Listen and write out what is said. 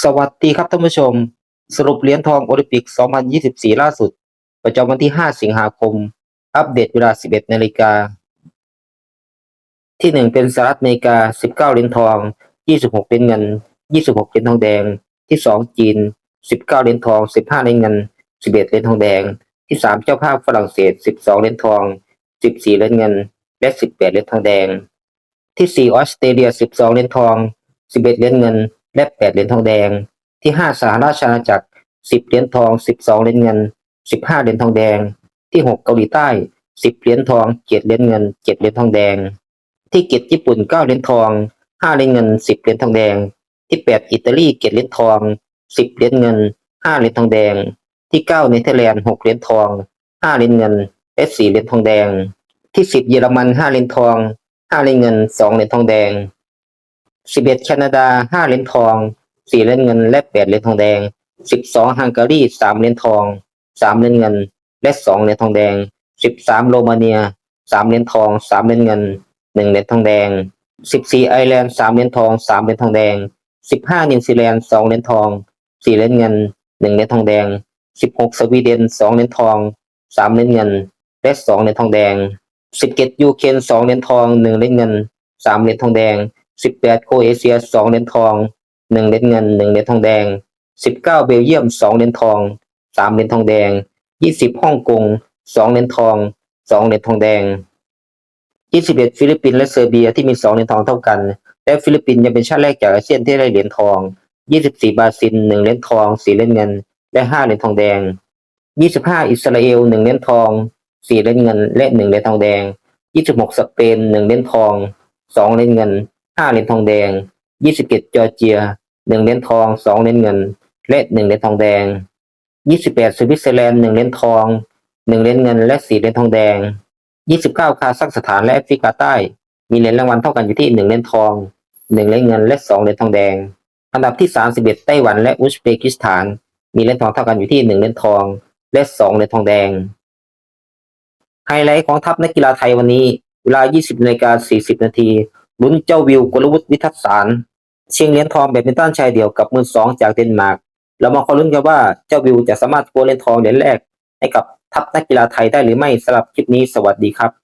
สวัสดีครับท่านผู้ชม สรุปเหรียญทองโอลิมปิก 2024 ล่าสุด ประจำวันที่ 5 สิงหาคม อัปเดตเวลา 11 นาฬิกา ที่ 1 เป็นสหรัฐอเมริกา 19 เหรียญทอง 26 เหรียญเงิน 26 เหรียญทองแดง ที่ 2 จีน 19 เหรียญทอง 15 เหรียญเงิน 11 เหรียญทองแดง ที่ 3 เจ้าภาพฝรั่งเศส 12 เหรียญทอง 14 เหรียญเงิน และ 18 เหรียญทองแดง ที่ 4 ออสเตรเลีย 12 เหรียญทอง 11 เหรียญเงิน และ8เหรียญทองแดง ที่5สหราชอาณาจักร10เหรียญทอง12เหรียญเงิน15เหรียญทองแดง ที่6เกาหลีใต้10เหรียญทอง7เหรียญเงิน7เหรียญทองแดง ที่เจ็ดญี่ปุ่น9เหรียญทอง5เหรียญเงิน10เหรียญทองแดง ที่8อิตาลี7เหรียญทอง10เหรียญเงิน5เหรียญทองแดง ที่9เนเธอร์แลนด์6เหรียญทอง5เหรียญเงินและ4เหรียญทองแดง ที่10เยอรมัน5เหรียญทอง5เหรียญเงิน2เหรียญทองแดง 11แคนาดา5เหรียญทอง4เหรียญเงิน และ8เหรียญทองแดง12ฮังการี3เหรียญทอง3เหรียญเงิน และ2เหรียญทองแดง13โรมาเนีย3เหรียญทอง3เหรียญเงิน1เหรียญทองแดง14ไอร์แลนด์3เหรียญทอง3เหรียญทองแดง15นิวซีแลนด์2เหรียญทอง4เหรียญเงิน1เหรียญทองแดง16สวีเดน2เหรียญทอง3เหรียญเงิน และ2เหรียญทองแดง17ยูเครน2เหรียญทอง1เหรียญเงิน3เหรียญทองแดง 18โครเอเชีย2เหรียญทอง1เหรียญเงิน1เหรียญทองแดง19เก้าเบลเยียม2เหรียญทอง3เหรียญทองแดง20ฮ่องกง2เหรียญทอง2เหรียญทองแดง21ฟิลิปปินส์และเซอร์เบียที่มี2เหรียญทองเท่ากัน และฟิลิปปินส์ยังเป็นชาติแรกจากอาเซียนที่ได้เหรียญทอง24บราซิล1เหรียญทอง4เหรียญเงิน และ5เหรียญทองแดง25อิสราเอล1เหรียญทอง4เหรียญเงิน และ1เหรียญทองแดง26สเปน1เหรียญทอง2เหรียญเงิน 5เหรียญทองแดงยี่สิบเจอร์เจีย1เหรียญทอง2เหรียญเงิน และ1เหรียญทองแดง28สวิตเซอร์แลนด์1เหรียญทอง1เหรียญเงิน และ4เหรียญทองแดง29คาซัคสถานและแอฟริกาใต้ มีเหรียญรางวัลเท่ากันอยู่ที่1เหรียญทอง1เหรียญเงิน และ2เหรียญทองแดงอันดับที่31ไต้หวันและอุซเบกิสถาน มีเหรียญทองเท่ากันอยู่ที่1เหรียญทอง และ2เหรียญทองแดงไฮไลท์ของทัพนักกีฬาไทยวันนี้เวลา 20นาฬิกา40 นาที ลุ้นเจ้าวิวกลวุฒิวิทัศสารชิงเหรียญทองแบดมินตันชายเดี่ยวกับมือสองจากเดนมาร์กเรามาคอยลุ้นกันว่าเจ้าวิวจะสามารถโกลเหรียญทองเหรียญแรกให้กับทัพนักกีฬาไทยได้หรือไม่สำหรับคลิปนี้สวัสดีครับ